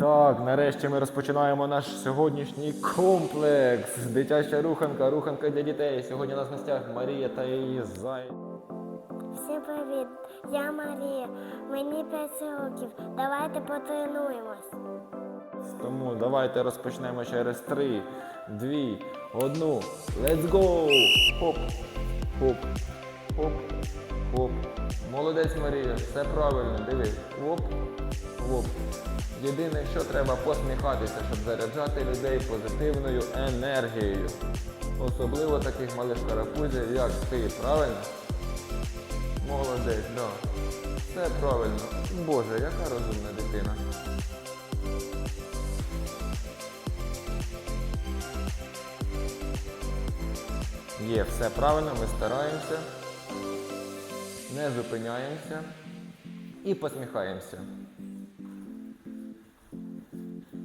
Так, нарешті ми розпочинаємо наш сьогоднішній комплекс. Дитяча руханка, руханка для дітей. Сьогодні у нас в гостях Марія та її зай. Всім привіт! Я Марія. Мені 5 років. Давайте потренуємось. Тому давайте розпочнемо через три, дві, одну. Let's go! Хоп, хоп, хоп, хоп. Молодець Марія, все правильно, дивись. Хоп, хоп. Єдине, що треба посміхатися, щоб заряджати людей позитивною енергією. Особливо таких малих карапузів, як ти, правильно? Молодець, да. Все правильно. Боже, яка розумна дитина. Є, все правильно, ми стараємося, не зупиняємося і посміхаємося.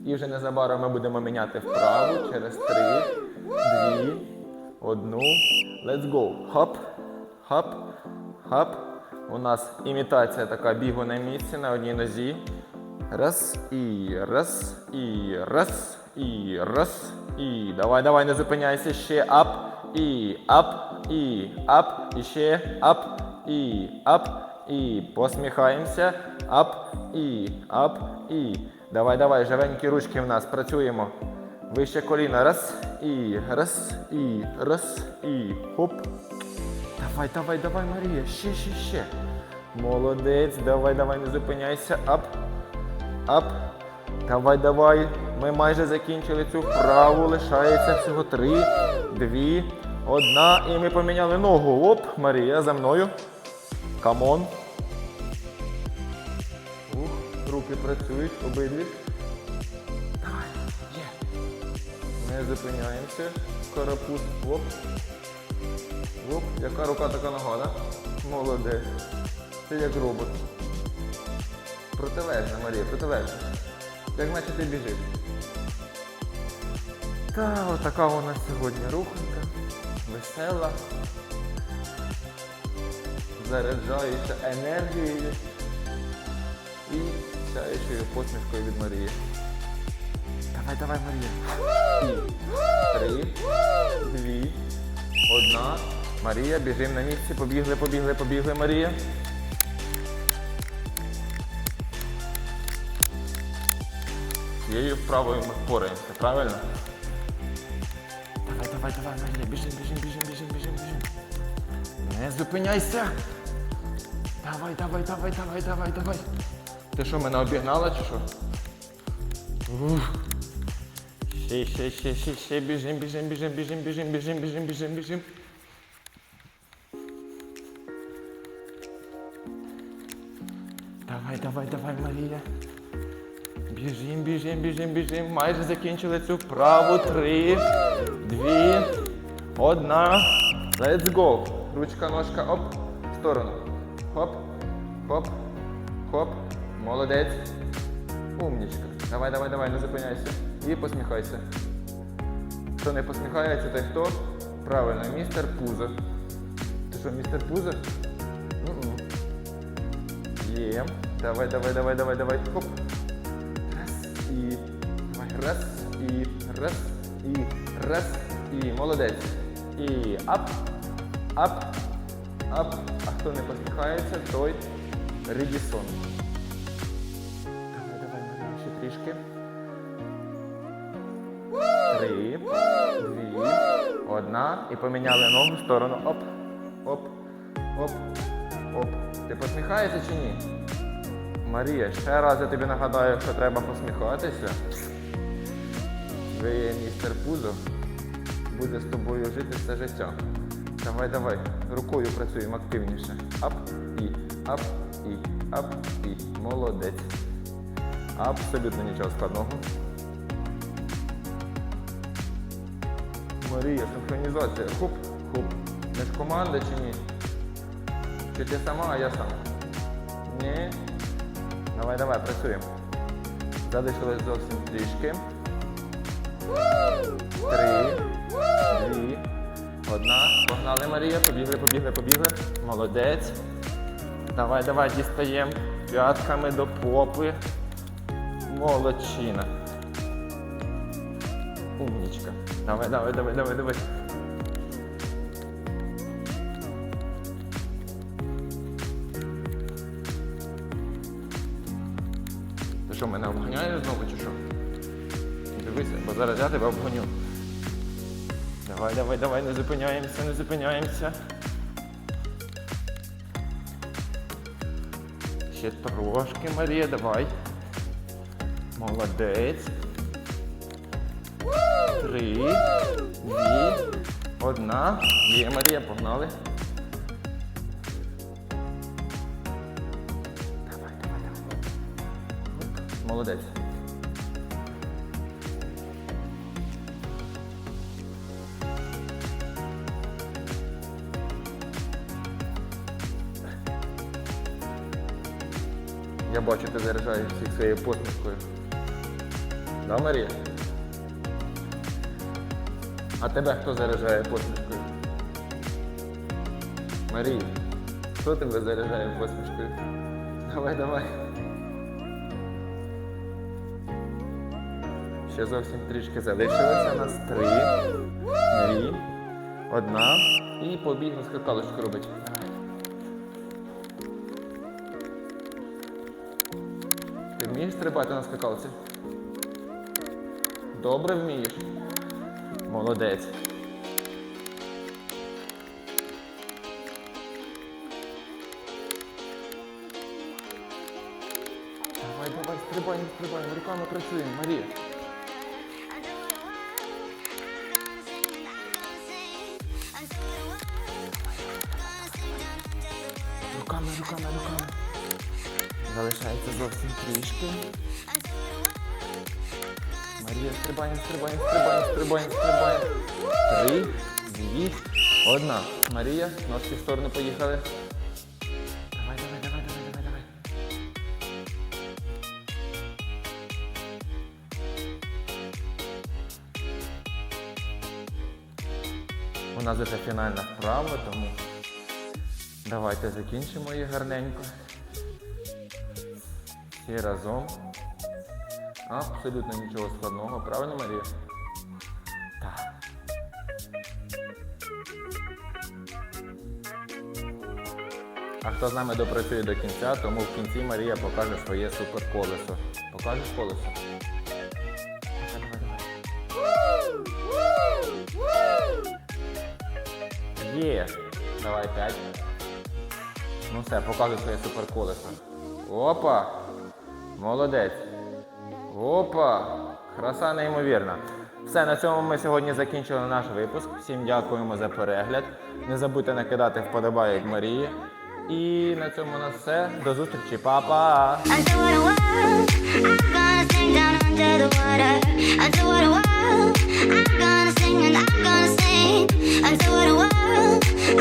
І вже незабаром ми будемо міняти вправу через три, дві, одну. Let's go. Хоп, хоп, хоп. У нас імітація така бігу на місці на одній нозі. Раз і раз, і раз, і раз, і. Давай, давай, не зупиняйся. Ще ап, і ап, і ап, і ще ап, і ап, і. Посміхаємося. Ап, і ап, і. Давай, давай, живенькі ручки в нас. Працюємо. Вище коліна. Раз, і раз, і раз, і. Хоп. Давай, давай, давай, Марія. Ще, ще, ще. Молодець. Давай, давай, не зупиняйся. Ап. Ап. Давай, давай. Ми майже закінчили цю вправу. Лишається всього три, дві, одна. І ми поміняли ногу. Оп, Марія, за мною. Камон. Ух, руки працюють, обидві. Давай, є. Не зупиняємося. Карапуз. Оп. Оп. Яка рука, така нога, да? Молодець. Ти як робот. Протилежна, Марія, протилежна. Як наче ти біжиш. Та отака у нас сьогодні руханка. Весела. Заряджаюча енергією і сяючою посмішкою від Марії. Давай, давай, Марія. Три, дві, одна. Марія, біжимо на місці. Побігли, побігли, побігли, Марія. Цією вправою ми впораємося, правильно? Давай, давай, давай, Марія, біжим, біжим, біжим, біжим, біжим, біжим. Не зупиняйся. Давай, давай, давай, давай, давай, давай. Ти що, мене обігнала чи що? Ух. Ще, ще, ще, ще, ще, біжим, біжим, біжим, біжим, біжим, біжим, біжим, біжим, біжим. Давай, давай, давай, Марія. Біжим, біжим, біжим, біжим. Майже закінчили цю вправу. Три, дві, одна. Let's go. Ручка, ножка, оп, в сторону. Хоп, хоп, хоп. Молодець. Умнічка. Давай, давай, давай, не зупиняйся. І посміхайся. Хто не посміхається, той хто? Правильно, містер Пузо. Ти що, містер Пузо? Є. Давай, давай, давай, давай, давай. Хоп. Раз і. Давай. Раз і. Раз і. Раз і. Молодець. І ап. Ап. Ап. А хто не посміхається, той Рідісон. Давай, давай, Марія, ще трішки. Три, дві, одна. І поміняли ногу в сторону. Оп. Оп. Оп. Оп. Ти посміхаєшся чи ні? Марія, ще раз я тобі нагадаю, що треба посміхатися. Ви містер Пузо. Буде з тобою жити все життя. Давай, давай. Рукою працюємо активніше. Ап і, ап і, ап і. Молодець. Абсолютно нічого складного. Марія, синхронізація. Хоп, хоп. Ми ж команда чи ні? Чи ти сама, а я сам? Ні. Давай, давай, працюємо. Залишилось зовсім трішки. Три, дві, одна. Погнали, Марія. Побігли, побігли, побігли. Молодець. Давай, давай, дістаємо п'ятками до попи. Молодчина. Умнічка. Давай, давай, давай, давай, давай. Ти що, мене обганяєш знову чи що? Дивися, бо зараз я тебе обгоню. Давай, давай, давай, не зупиняємося, не зупиняємося. Ще трошки, Марія, давай. Молодець. Три, дві, одна. Є, Марія, погнали. Давай, давай, давай. Молодець. Я бачу, ти заряджаєш всіх своєю посмішкою. Да, Марія? А тебе хто заряджає посмішкою? Марія, хто тебе заряджає посмішкою? Давай, давай. Ще зовсім трішки залишилося. У нас три, дві, одна. І побіг на скакалочку робить. Стрибати на скакалці? Добре вмієш. Молодець. Давай, давай, стрибаємо, стрибаємо, руками працюємо, Марія. Руками, руками, руками. Залишається зовсім трішки. Марія, стрибаємо, стрибаємо, стрибаємо, стрибаємо, стрибаємо. Три, дві, одна. Марія, ножки в сторону поїхали. Давай, давай, давай, давай, давай, давай. У нас вже фінальна вправа, тому давайте закінчимо її гарненько. Всі разом. Абсолютно нічого складного, правильно, Марія? Так. А хто з нами допрацює до кінця, тому в кінці Марія покаже своє суперколесо. Покажеш колесо? Є. Давай п'ять. Ну все, показуй своє суперколесо. Опа! Молодець. Опа! Краса неймовірна. Все, на цьому ми сьогодні закінчили наш випуск. Всім дякуємо за перегляд. Не забудьте накидати вподобайок Марії. І на цьому у нас все. До зустрічі, Па-па! What I want. I'm gonna sing and I'm gonna sing. I what I want.